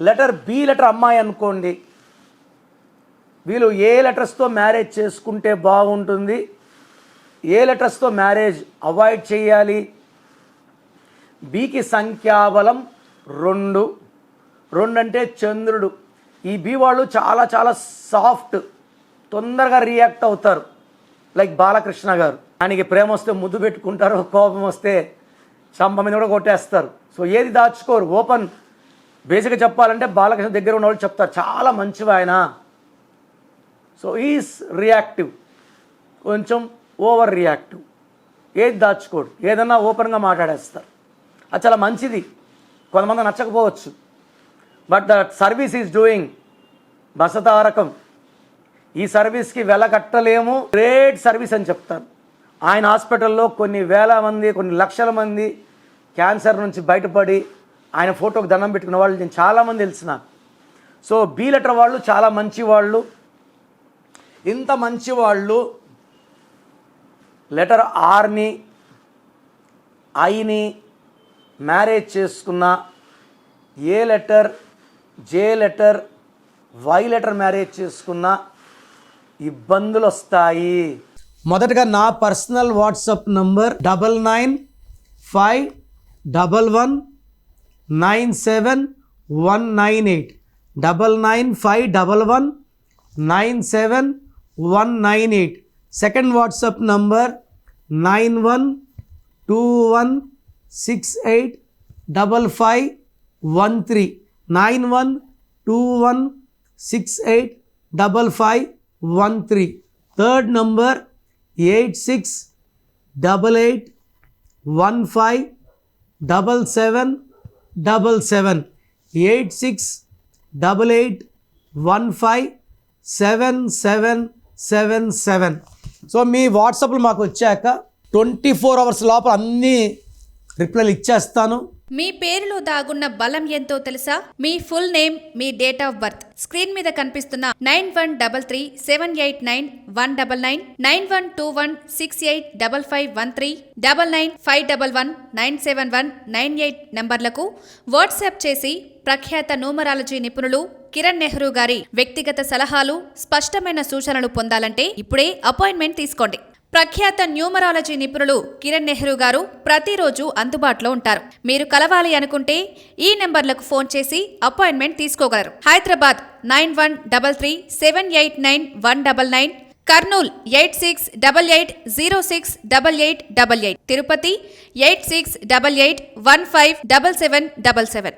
Letter B letter అమ్మాయి అనుకోండి. వీళ్ళు ఏ లెటర్స్తో మ్యారేజ్ చేసుకుంటే బాగుంటుంది? ఏ లెటర్స్తో మ్యారేజ్ అవాయిడ్ చేయాలి? బీకి సంఖ్యాబలం రెండు. రెండు అంటే చంద్రుడు. ఈ బి వాళ్ళు చాలా చాలా సాఫ్ట్ తొందరగా రియాక్ట్ అవుతారు. లైక్ బాలకృష్ణ గారు. ఆయనకి ప్రేమ వస్తే ముద్దు పెట్టుకుంటారు కోపం వస్తే చంప మీద కూడా కొట్టేస్తారు. సో ఏది దాచుకోరు. ఓపెన్ బేసిక్గా చెప్పాలంటే బాలకృష్ణ దగ్గర ఉన్న వాళ్ళు చెప్తారు. చాలా మంచివి ఆయన. సో ఈస్ రియాక్టివ్ కొంచెం ఓవర్ రియాక్టివ్ ఏది దాచుకోడు. ఏదన్నా ఓపెన్గా మాట్లాడేస్తారు. అది చాలా మంచిది. కొంతమంది నచ్చకపోవచ్చు. But that service is doing Basavatarakam ఈ సర్వీస్కి వెల కట్టలేము గ్రేట్ సర్వీస్ అని చెప్తారు. ఆయన హాస్పిటల్లో కొన్ని వేల మంది కొన్ని లక్షల మంది క్యాన్సర్ నుంచి బయటపడి ఆయన ఫోటోకి దండం పెట్టుకున్న వాళ్ళు నేను చాలామంది తెలిసిన. సో బీ లెటర్ వాళ్ళు చాలా మంచి వాళ్ళు. ఇంత మంచి వాళ్ళు లెటర్ ఆర్ని ఐని మ్యారేజ్ చేసుకున్న A letter J letter Y letter marriage చేసుకున్న ఇబ్బందులు వస్తాయి. మొదటగా నా personal WhatsApp number double nine five double one nine seven one nine eight double nine five double one nine seven one nine eight second WhatsApp number nine one two one six eight double five one three nine one two one six eight double five one three third number eight six double eight one five double seven double seven eight six double eight one five seven seven seven seven. So మీ వాట్సాప్లు మాకు వచ్చాక twenty four hours లోపల అన్ని రిప్లైలు ఇచ్చేస్తాను. మీ పేరులో దాగున్న బలం ఎంతో తెలుసా? మీ ఫుల్ నేమ్ మీ డేట్ ఆఫ్ బర్త్. స్క్రీన్ మీద కనిపిస్తున్న nine one double three seven eight nine one double nine nine one two one six eight double five one three double nine five double one nine seven one nine eight నంబర్లకు WhatsApp చేసి ప్రఖ్యాత numerology నిపుణులు కిరణ్ నెహ్రూ గారి వ్యక్తిగత సలహాలు స్పష్టమైన సూచనలు పొందాలంటే ఇప్పుడే అపాయింట్మెంట్ తీసుకోండి. ప్రఖ్యాత న్యూమరాలజీ నిపుణులు కిరణ్ నెహ్రూ గారు ప్రతిరోజు అందుబాటులో ఉంటారు. మీరు కలవాలి అనుకుంటే ఈ నెంబర్లకు ఫోన్ చేసి appointment తీసుకోగలరు. Hyderabad nine one double three seven eight nine one double nine Kurnool eight six double eight zero six double eight double eight Tirupati eight six double eight one five double seven double seven.